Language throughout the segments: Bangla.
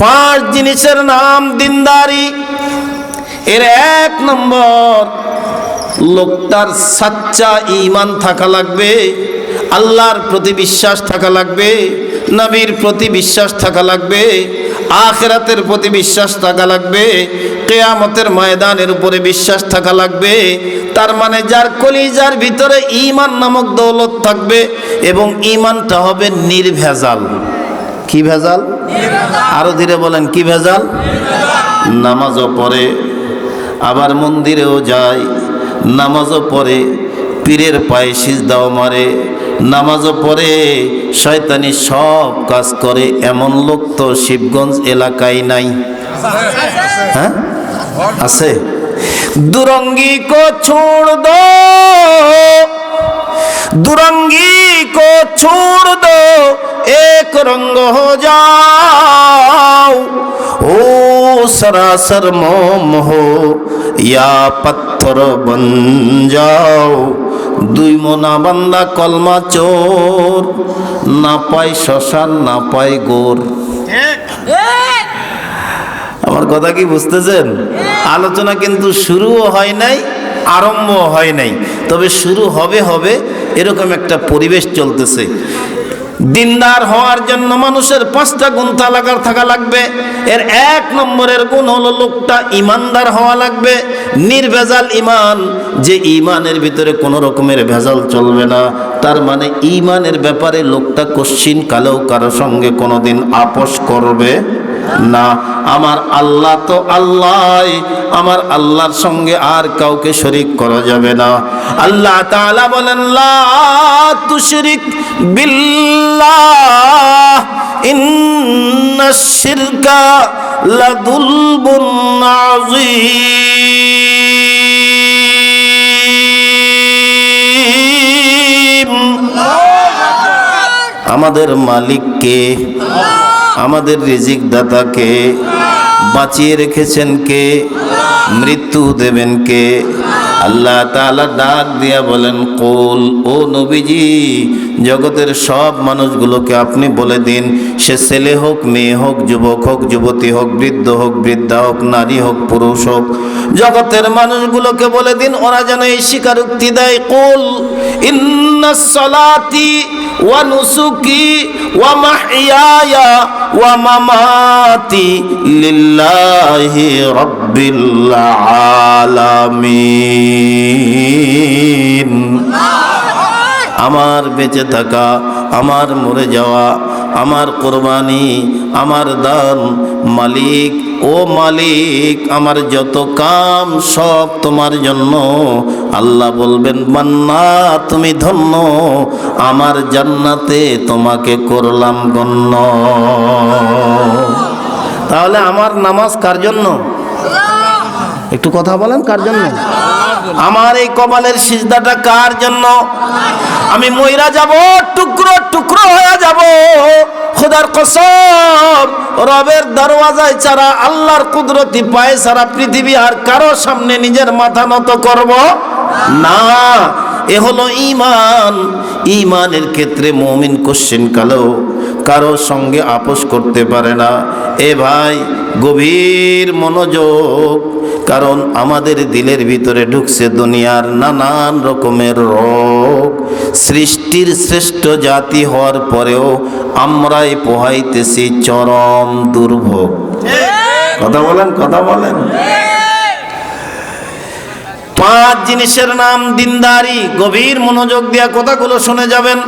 পাঁচ জিনিসের নাম দিনদারি। এর এক নম্বর, লোকটার সাচ্চা ইমান থাকা লাগবে, আল্লাহর প্রতি বিশ্বাস থাকা লাগবে, নবীর প্রতি বিশ্বাস থাকা লাগবে, আখেরাতের প্রতি বিশ্বাস থাকা লাগবে, কেয়ামতের ময়দানের উপরে বিশ্বাস থাকা লাগবে। তার মানে যার কলিজার ভিতরে ইমান নামক দৌলত থাকবে এবং ইমানটা হবে নির্ভেজাল। কি ভেজাল? আরও ধীরে বলেন, কি ভেজাল? নামাজও পড়ে, আবার মন্দিরেও যায়, নামাজও পড়ে, পীরের পায়ে সিজদাও মারে, নামাজও পড়ে, শয়তানি সব কাজ করে, এমন লোক তো শিবগঞ্জ এলাকায় নাই। হ্যাঁ? আছে? দুরঙ্গি কো ছোড় দো, দুরঙ্গি কো ছোড় দো एक रंग हो जाओ ओ सरासर मोम हो या पत्थर बन जाओ দুই মোনা বান্দা কলমা চোর না পায় শ্মশান না পায় গোর আমার কথা কি বুঝতেছেন আলোচনা কিন্তু শুরুও হয় নাই আরম্ভ হয় নাই তবে শুরু হবে হবে এরকম একটা পরিবেশ চলতেছে দিনদার হওয়ার জন্য মানুষের পাঁচটা গুণ তালাকার থাকা লাগবে। এর এক নম্বরের গুণ হলো লোকটা ইমানদার হওয়া লাগবে। নির্ভেজাল ইমান, যে ইমানের ভিতরে কোনো রকমের ভেজাল চলবে না। তার মানে ইমানের ব্যাপারে লোকটা কশ্চিন কালেও কারও সঙ্গে কোনোদিন আপোষ করবে না আমার আল্লাহ তো আল্লাহ। আমার আল্লাহর সঙ্গে আর কাউকে শরিক করা যাবে না। আল্লাহ তাআলা বলেন লা তুশরিক বিল্লাহ ইন্নাশ শিরকা লাযুলমুন আযীম। আমাদের মালিককে আমাদের রিজিক দাতাকে বাঁচিয়ে রেখেছেন কে? মৃত্যু দেবেন কে? আল্লাহ তালা ডাক দিয়া বলেন, কোল, ও নবীজি জগতের সব মানুষগুলোকে আপনি বলে দিন, সে ছেলে হোক, মেয়ে হোক, যুবক হোক, যুবতী হোক, বৃদ্ধ হোক, বৃদ্ধা হোক, নারী হোক, পুরুষ হোক, জগতের মানুষগুলোকে বলে দিন, ওরা যেন এই স্বীকারোক্তি দেয়, কুল ইন্না সলাতি ওয়া নুসুকি ওয়া মাহইয়ায়া ওয়া মামাতি লিল্লাহি রাব্বিল আলামিন। আমার বেঁচে থাকা, আমার মরে যাওয়া, আমার কোরবানি, আমার দান মালিক, ও মালিক, আমার যত কাম সব তোমার জন্য। আল্লাহ বলবেন, মান্না, তুমি ধন্য, আমার জান্নাতে তোমাকে করলাম গণ্য। তাহলে আমার নামাজ কার জন্য? একটু কথা বলেন, কার জন্য? আমার এই কপালের সিজদাটা কার জন্য? আমি মহিরা যাব, টুকরো টুকরো হয়ে যাব। খোদার কসম, রবের দরওয়াজায় ছাড়া আল্লাহর কুদরতি পায়ে সারা পৃথিবী আর কারও সামনে নিজের মাথা নত করব না। এ হলো ইমান ইমানের ক্ষেত্রে মমিন কোশ্চিন কালো। কারও সঙ্গে আপোষ করতে পারে না। এ ভাই, গভীর মনোযোগ, কারণ আমাদের দিলের ভিতরে ঢুকছে দুনিয়ার নানান রকমের রোগ। সৃষ্টির শ্রেষ্ঠ জাতি হওয়ার পরেও আমরাই পোহাইতেছি চরম দুর্ভোগ। কথা বলেন কথা বলেন। পাঁচ জিনিসের নাম দিনদারি। গভীর মনোযোগ দিয়া কথাগুলো শুনে যাবেন।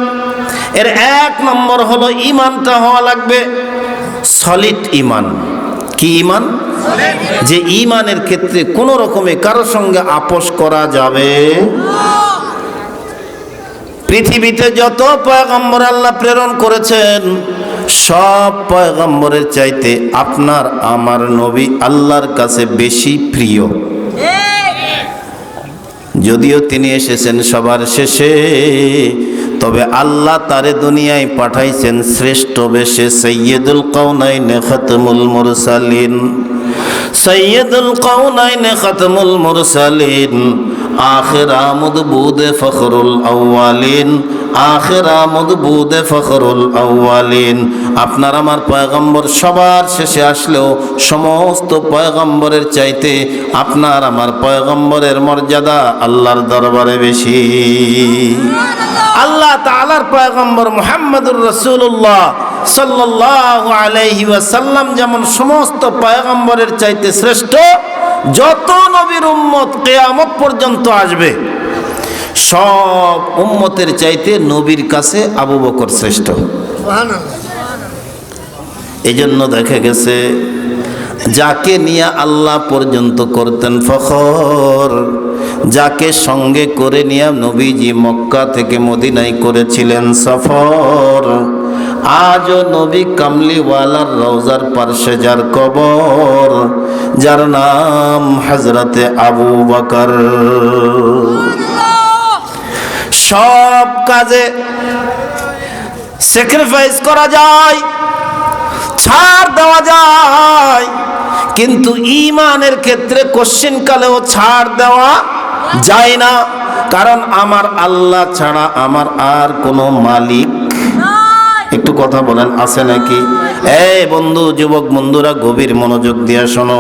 এর এক নম্বর হলো ইমানটা হওয়া লাগবে সলিড ইমান কি ইমান যে ইমানের ক্ষেত্রে কোনো রকমে কারোর সঙ্গে আপোষ করা যাবে পৃথিবীতে যত পয়গম্বর আল্লাহ প্রেরণ করেছেন, সব পয়গম্বরের চাইতে আপনার, আমার নবী আল্লাহর কাছে বেশি প্রিয়। যদিও তিনি এসেছেন সবার শেষে তবে আল্লাহ তারে দুনিয়ায় পাঠাইছেন শ্রেষ্ঠ বেশে সৈয়দুল কৌনাইন খতমুল মুরসালিন। সৈয়দুল কৌনাইন খতমুল মুরসালিন। আখেরা মদবুদে ফখরুল আউয়ালিন, আখেরা মদবুদে ফখরুল আউয়ালিন। আপনার আমার পয়গম্বর সবার শেষে আসলেও সমস্ত পয়গম্বরের চাইতে আপনার আমার পয়গম্বরের মর্যাদা আল্লাহর দরবারে বেশি। আল্লাহ তাআলার পয়গম্বর মুহাম্মদুর রাসূলুল্লাহ সাল্লাল্লাহু আলাইহি ওয়াসাল্লাম যেমন সমস্ত পয়গম্বরের চাইতে শ্রেষ্ঠ যত নবীর উম্মত কিয়ামত পর্যন্ত আসবে সব উম্মতের চাইতে নবীর কাছে আবু বকর শ্রেষ্ঠ। এই জন্য দেখা গেছে যাকে নিয়ে আল্লাহ পর্যন্ত করতেন ফখর যাকে সঙ্গে করে নিয়ে নবীজি মক্কা থেকে মদিনায় করেছিলেন সফর। আজও নবী কামলিওয়ালার রওজার পার্শ্বে যার কবর, যার নাম হজরতে আবু বকর। সব কাজে স্যাক্রিফাইস করা যায়, ছাড় দেওয়া যায়, কিন্তু ইমানের ক্ষেত্রে কোশ্চিন কালেও ছাড় দেওয়া যায় না। কারণ আমার আল্লাহ ছাড়া আমার আর কোনো মালিক একটু কথা বলেন, আছে নাকি? এই বন্ধু, যুবক বন্ধুরা, গভীর মনোযোগ দিয়ে শোনো।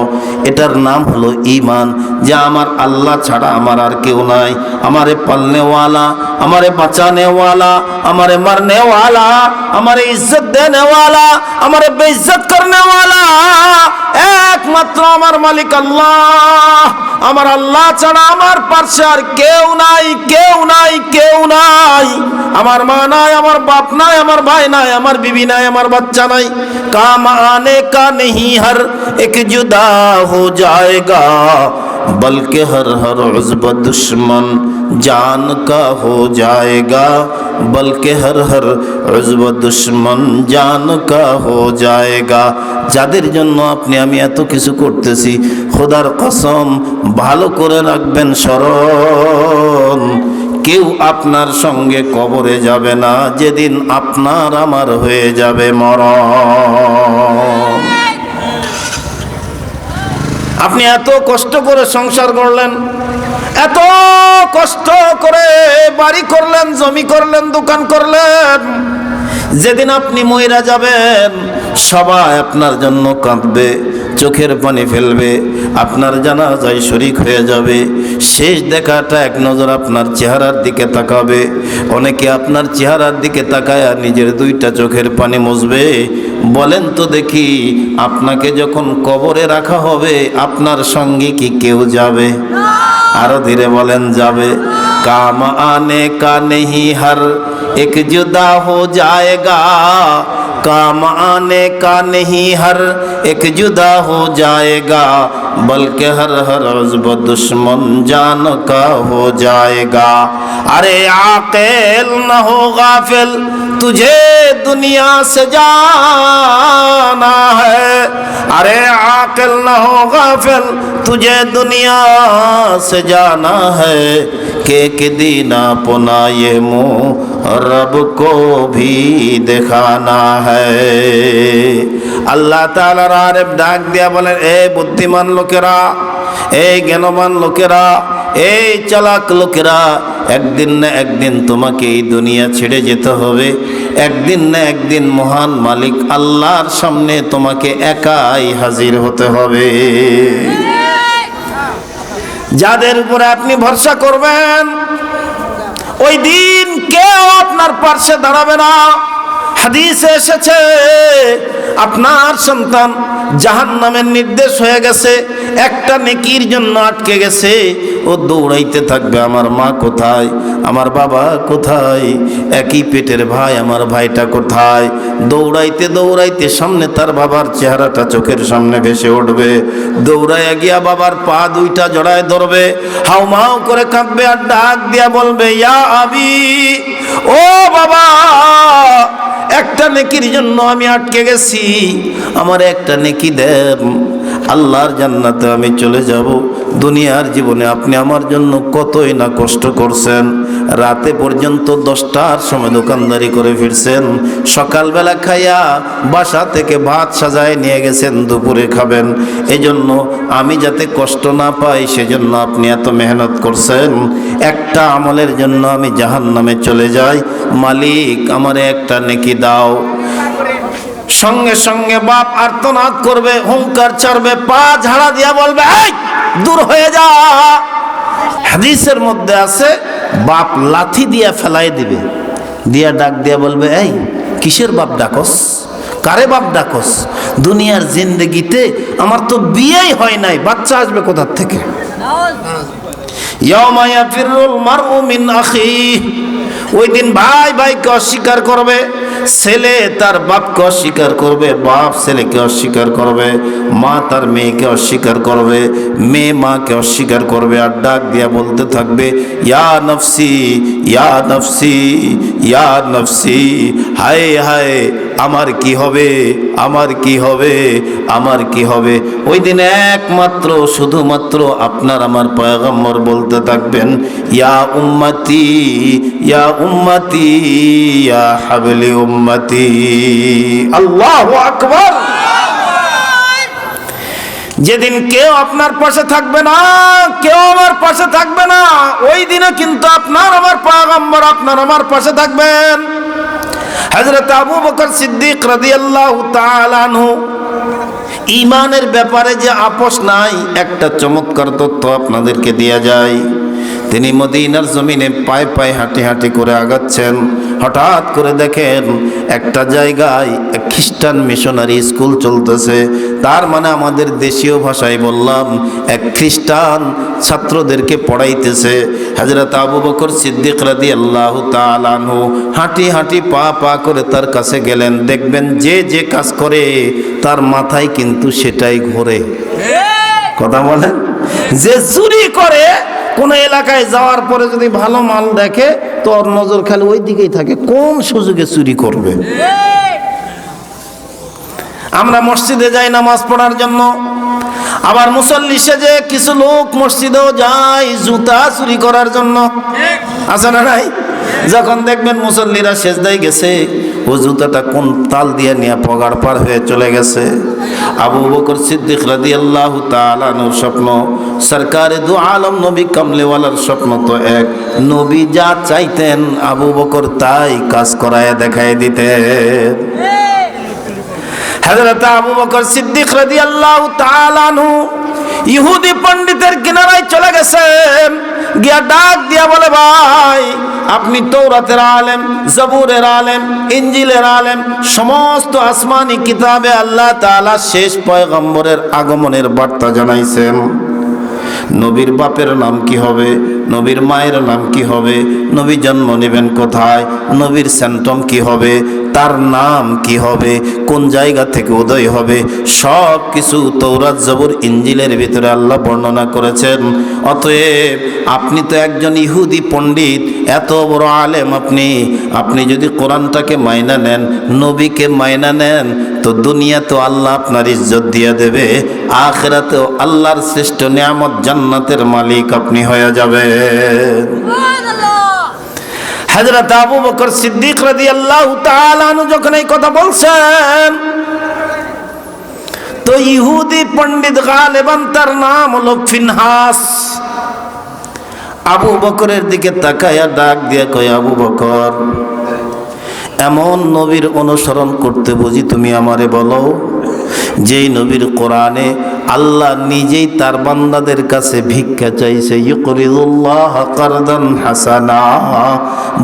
এটার নাম হলো ইমান যে আমার আল্লাহ ছাড়া আমার আর কেউ নাই। আমারে পালনেওয়ালা, আমারে বাঁচানেওয়ালা, আমারে মারনেওয়ালা, আমারে ইজ্জত দেনেওয়ালা, আমারে বেইজ্জত করনেওয়ালা। একমাত্র আমার মালিক আল্লাহ। আমার আল্লাহ ছাড়া আমার পার্শ্বে আর কেউ নাই কেউ নাই কেউ নাই। আমার মা নাই, আমার বাপ নাই, আমার ভাই নাই। নাই, আমার বিবি নাই, আমার বাচ্চা নাই। কাম আনে কা নেই হর এক জুদা হো জায়গা বলকে হর হর উজব দুশ্মন জান কা হো جائے বলকে হর হর উজব দুশ্মন জান কা হো ہو যাদের জন্য আপনি, আমি এত কিছু করতেছি, খোদার কসম ভালো করে রাখবেন, শরণ। কেউ আপনার সঙ্গে কবরে যাবে না, যেদিন আপনার আমার হয়ে যাবে মর আপনি এত কষ্ট করে সংসার করলেন এত কষ্ট করে বাড়ি করলেন, জমি করলেন, দোকান করলেন যেদিন আপনি ময়রা যাবেন, সবাই আপনার জন্য কাঁদবে, চোখের পানি ফেলবে, আপনার জানা যায় শরিক হয়ে যাবে। শেষ দেখাটা এক নজর আপনার চেহারার দিকে তাকাবে। অনেকে আপনার চেহারার দিকে তাকায় আর নিজের দুইটা চোখের পানি মুছবে। বলেন তো দেখি, আপনাকে যখন কবরে রাখা হবে, আপনার সঙ্গে কি কেউ যাবে? আরও ধীরে বলেন, যাবে। কাম আনে কা ایک جدا ہو جائے گا۔ کام آنے کا نہیں ہر ایک جدا ہو جائے گا۔ बल्कि हर हर उज्ब दुश्मन जान का हो जाएगा। अरे आकेल न हो गाफिल, तुझे दुनिया से जाना है। अरे आकिल न हो गाफिल, तुझे दुनिया से जाना है। के के दीना पुना ये मुँह, रब को भी दिखाना है। আল্লাহ তাআলার আরেফ ডাক দিয়া বলেন, এ বুদ্ধিমান লোকেরা এই জ্ঞানবান লোকেরা এই চালাক লোকেরা, একদিন না একদিন তোমাকে এই দুনিয়া ছেড়ে যেতে হবে। একদিন না একদিন মহান মালিক আল্লাহর সামনে তোমাকে একাই হাজির হতে হবে। যাদের উপরে আপনি ভরসা করবেন, ওই দিন কেউ আপনার পার্শ্বে দাঁড়াবে না। হাদিসে এসেছে আপনার সন্তান জাহান নামের নির্দেশ হয়ে গেছে, একটা নেকির জন্য আটকে গেছে, ও দৌড়াইতে থাকবে, আমার মা কোথায়, আমার বাবা কোথায়, একই পেটের ভাই, আমার ভাইটা কোথায়, দৌড়াইতে দৌড়াইতে সামনে তার বাবার চেহারাটা চোখের সামনে ভেসে উঠবে, দৌড়াইয়া গিয়া বাবার পা দুইটা জড়ায় ধরবে, হাউমাউ করে কাঁদবে আর ডাক দিয়া বলবে, ইয়া আবি, ও বাবা একটা নেকির জন্য আমি আটকে গেছি। আমার একটা নেকি দেব আল্লাহর জান্নাতে আমি চলে যাব। দুনিয়ার জীবনে আপনি আমার জন্য কতই না কষ্ট করছেন? রাতে পর্যন্ত দশটার সময় দোকানদারি করে ফিরছেন, সকালবেলা খাইয়া বাসা থেকে ভাত সাজায় নিয়ে গেছেন, দুপুরে খাবেন। এজন্য আমি যাতে কষ্ট না পাই, সেজন্য আপনি এত মেহনত করছেন। একটা আমলের জন্য আমি জাহান নামে চলে যাই। মালিক, আমারে একটা নেকি দাও। সঙ্গে সঙ্গে বাপ আর্তনাদ করবে হুঙ্কার ছাড়বে, পা ঝাড়া দিয়া বলবে, এই! দূর হয়ে যা। হাদিসের মধ্যে আছে, বাপ লাথি দিয়া ফেলাই দিবে। দিয়া ডাক দিয়া বলবে, এই, কিসের বাপ ডাকস? কারে বাপ ডাকস? দুনিয়ার জিন্দগিতে আমার তো বিয়েই হয় নাই, বাচ্চা আসবে কোথার থেকে? ওই দিন ভাই ভাইকে অস্বীকার করবে ছেলে তার বাপকে অস্বীকার করবে, বাপ ছেলেকে অস্বীকার করবে, মা তার মেয়েকে অস্বীকার করবে, মেয়ে মাকে অস্বীকার করবে আর ডাক দিয়া বলতে থাকবে, ইয়া নফসি ইয়া নফসি ইয়া নফসি, হায় হায় আমার কি হবে? আমার কি হবে? আমার কি হবে? ওই দিন একমাত্র, শুধুমাত্র আপনার আমার পয়গম্বর বলতে থাকবেন, ইয়া উম্মতি ইয়া উম্মতি, ইয়া হাবলি উম্মতি। আল্লাহু আকবার! যেদিন কেউ আপনার পাশে থাকবে না, কেউ আমার পাশে থাকবে না, ওই দিনে কিন্তু আপনার আমার পয়গম্বর আপনার আমার পাশে থাকবেন। হজরত আবু বকর সিদ্দিক রাদিয়াল্লাহু তাআলা আনহু ইমানের ব্যাপারে যে আপোষ নাই, একটা চমৎকার তথ্য আপনাদেরকে দেয়া যায়। তিনি মদিনার জমিনে পায়ে পায়ে হাঁটি হাঁটি করে আগাচ্ছেন। হঠাৎ করে দেখেন একটা জায়গায় এক খ্রিস্টান মিশনারি স্কুল চলতেছে। তার মানে আমাদের দেশীয় ভাষায় বললাম এক খ্রিস্টান ছাত্রদেরকে পড়াইতেছে। হাজরত আবু বকর সিদ্দিক রাদি আল্লাহ তালানহু হাঁটি হাঁটি পা পা করে তার কাছে গেলেন। দেখবেন যে যে কাজ করে তার মাথায় কিন্তু সেটাই ঘোরে। কথা বলেন? যে চুরি করে কোন এলাকায় যাওয়ার পরে যদি ভালো মাল দেখে, তো ওর নজর খালি ওই দিকেই থাকে, কোন সুযোগে চুরি করবে? আমরা মসজিদে যাই নামাজ পড়ার জন্য, আবার মুসল্লি সেজে কিছু লোক মসজিদেও যায় জুতা চুরি করার জন্য। আছে না নাই? যখন দেখবেন মুসল্লিরা সেজদাই গেছে ও জুতাটা কোন তাল দিয়ে নিয়ে পগার পার হয়ে চলে গেছে। আবু বকর সিদ্দিক রাদি আল্লাহ তালানুর স্বপ্ন, সরকারে দু আলম নবী কামলেওয়ালার স্বপ্ন তো এক। নবী যা চাইতেন আবু বকর তাই কাজ করায় দেখায় দিতেন। হযরত আবু বকর সিদ্দিক রাদিয়াল্লাহু তাআলা আনহু ইহুদি পণ্ডিতের কিনারায় চলে গেছেন। গিয়া ডাক দিয়া বলে, ভাই, আপনি তৌরাতের আলেম, জবুরের আলেম ইঞ্জিলের আলেম, সমস্ত আসমানি কিতাবে আল্লাহ তালা শেষ পয়গম্বরের আগমনের বার্তা জানাইছেন। নবীর বাপের নাম কি হবে? নবীর মায়ের নাম কি হবে? নবী জন্ম নেবেন কোথায়? নবীর স্যান্টম কি হবে? তার নাম কি হবে? কোন জায়গা থেকে উদয় হবে? সব কিছু তৌরাত জবর ইঞ্জিলের ভিতরে আল্লাহ বর্ণনা করেছেন। অতএব আপনি তো একজন ইহুদি পণ্ডিত, এত বড় আলেম আপনি। আপনি যদি কোরআনটাকে মাইনা নেন, নবীকে মাইনা নেন তো দুনিয়া তো আল্লাহ আপনার ইজ্জত দিয়ে দেবে, আখেরাতেও আল্লাহর শ্রেষ্ঠ নিয়ামত জান্নাতের মালিক আপনি হয়ে যাবে হজরত আবু বকর সিদ্দিক রাদি আল্লাহ যখন এই কথা বলছেন, তো ইহুদি পণ্ডিত গালেবান তার নাম হলো ফিনহাস। আবু বকরের দিকে তাকায়া ডাক দিয়ে কয়, আবু বকর এমন নবীর অনুসরণ করতে বুঝি তুমি আমারে বলো যেই নবীর কোরআনে আল্লাহ নিজেই তার বান্দাদের কাছে ভিক্ষা চাইছে ইকরিদুল্লাহ কারদান হাসানা।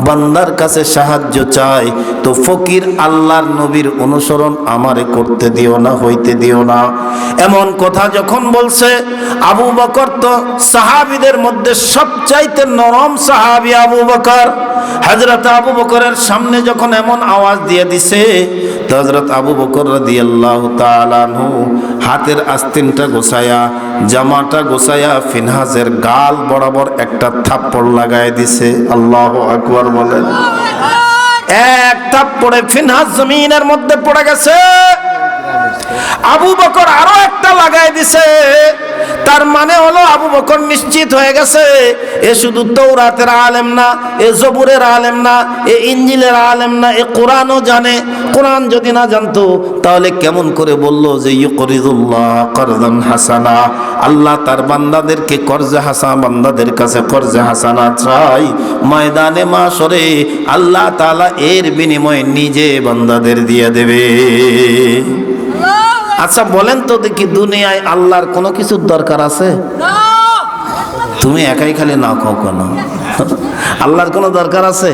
বান্দার কাছে সাহায্য চাই, তো ফকির আল্লাহর নবীর অনুসরণ আমারে করতে দিও না, হইতে দিও না। এমন কথা যখন বলছে, আবু বকর তো সাহাবিদের মধ্যে সবচাইতে নরম সাহাবি আবু বকর। হজরত আবু বকরের সামনে যখন এমন আওয়াজ দিয়ে দিছে তো হজরত আবু বকর রাদিয়াল্লাহু তাআলাহু হাতের আস্তিনটা গোছায়া, জামাটা গোছায়া ফিনহাসের গাল বরাবর একটা থাপ্পড় লাগায় দিছে। আল্লাহ আকবার বলেন। এক থাপ্পড়ে ফিনহাস জমিনের মধ্যে পড়ে গেছে। আবু বকর আরও একটা লাগাই দিছে। তার মানে হলো আবু বকর নিশ্চিত হয়ে গেছে, এ শুধু তৌরাতের আলেম না, এ জবুরের আলেম না, এ ইঞ্জিলের আলেম না, এ কোরআনও জানে। কোরআন যদি না জানতো, তাহলে কেমন করে বলল যে, ইউকরিদুল্লাহ করদান হাসানা আল্লাহ তার বান্দাদেরকে কর্জে হাসা বান্দাদের কাছে কর্জে হাসানা চাই। ময়দানে মাসরে আল্লাহ তাআলা এর বিনিময়ে নিজে বান্দাদের দিয়ে দেবে। আচ্ছা বলেন তো দেখি দুনিয়ায় আল্লাহর কোনো কিছুর দরকার আছে? তুমি একাই খালি না কো কেন? আল্লাহর কোনো দরকার আছে?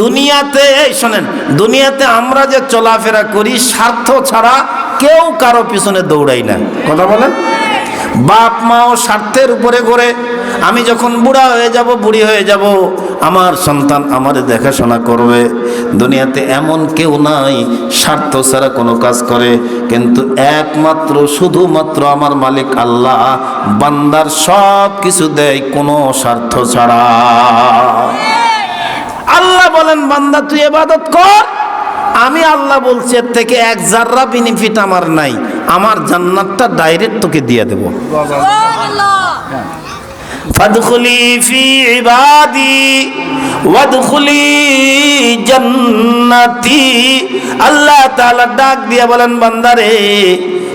দুনিয়াতে, এই শোনেন, দুনিয়াতে আমরা যে চলাফেরা করি, স্বার্থ ছাড়া কেউ কারও পিছনে দৌড়াই না। কথা বলেন? বাপ মাও স্বার্থের উপরে করে আমি যখন বুড়া হয়ে যাব, বুড়ি হয়ে যাব, আমার সন্তান আমার দেখাশোনা করবে। দুনিয়াতে এমন কেউ নাই, স্বার্থ ছাড়া কোনো কাজ করে। কিন্তু একমাত্র, শুধুমাত্র আমার মালিক আল্লাহ, বান্দার সব কিছু দেয় কোনো স্বার্থ ছাড়া। আল্লাহ বলেন, বান্দা, তুই এবাদত কর। আমি আল্লাহ বলছি, এর থেকে এক জাররা বেনিফিট আমার নাই। আমার জান্নাতটা ডাইরেক্ট তোকে দিয়ে দেবো। ফাদখুলি ফি ইবাদি ওয়াদখুলি জান্নাতি আল্লাহ তাআলা ডাক দিয়া বলেন, বান্দারে,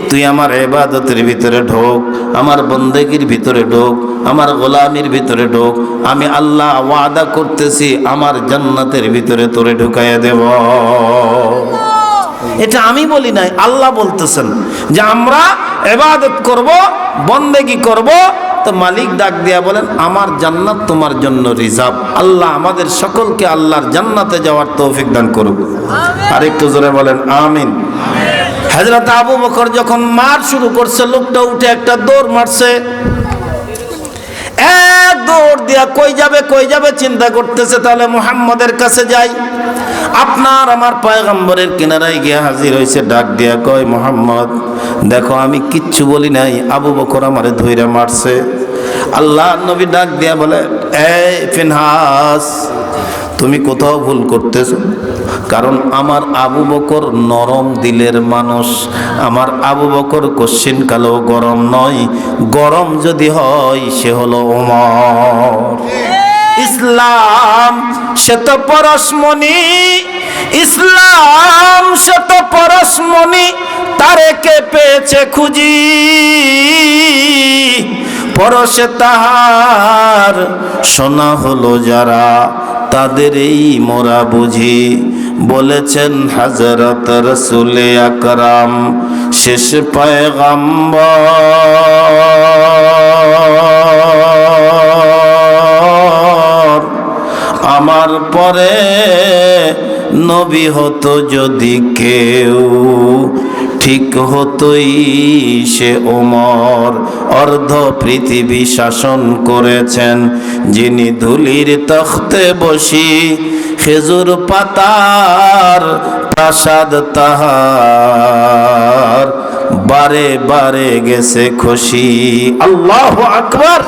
তুই আমার ইবাদতের ভিতরে ঢোক, আমার বন্দেগীর ভিতরে ঢোক, আমার গোলামির ভিতরে ঢোক, আমি আল্লাহ ওয়াদা করতেছি, আমার জান্নাতের ভিতরে তোরে ঢুকাইয়া দেব। এটা আমি বলি নাই, আল্লাহ বলতেছেন যে আমরা এবাদত করব, বন্দেগি করব তো মালিক ডাক দিয়া বলেন আমার জান্নাত তোমার জন্য রিজার্ভ। আল্লাহ আমাদের সকলকে আল্লাহর জান্নাতে যাওয়ার তৌফিক দান করুক। আর একটু জোরে বলেন আমিন। হজরত আবু বকর যখন মার শুরু করছে লোকটা উঠে একটা দৌড় মারছে। দৌড় দিয়া কই যাবে কই যাবে চিন্তা করতেছে, তাহলে মুহাম্মদের কাছে যাই। আপনার আমার পায়গম্বরের কিনারায় গিয়ে হাজির হয়েছে ডাক দিয়া কয়, মোহাম্মদ, দেখো আমি কিচ্ছু বলি নাই, আবু বকর আমারে ধইরা মারছে। আল্লাহ নবী ডাক দিয়া বলে এ ফিনহাস তুমি কোথাও ভুল করতেছো। কারণ আমার আবু বকর নরম দিলের মানুষ। আমার আবু বকর কশ্চিন কালো গরম নয়। গরম যদি হয় সে হলো ওমর। ইসলাম, সে তো পরশমণি। ইসলাম, সে তো পরশমণি। তারে কে পেয়েছে খুঁজি? পরশে তাহার শোনা হলো যারা তাদের এই মোরা বুঝি। বলেছেন হাজরত রসুলে আকরাম, শেষ পয়গাম্বর। আমার পরে নবী হতো যদি কেউ ঠিক হতোই সে ওমর। অর্ধ পৃথিবী শাসন করেছেন, যিনি ধুলির তখতে বসি, খেজুর পাতার প্রাসাদ তাহার। বারে বারে গেছে খুশি, আল্লাহ আকবার।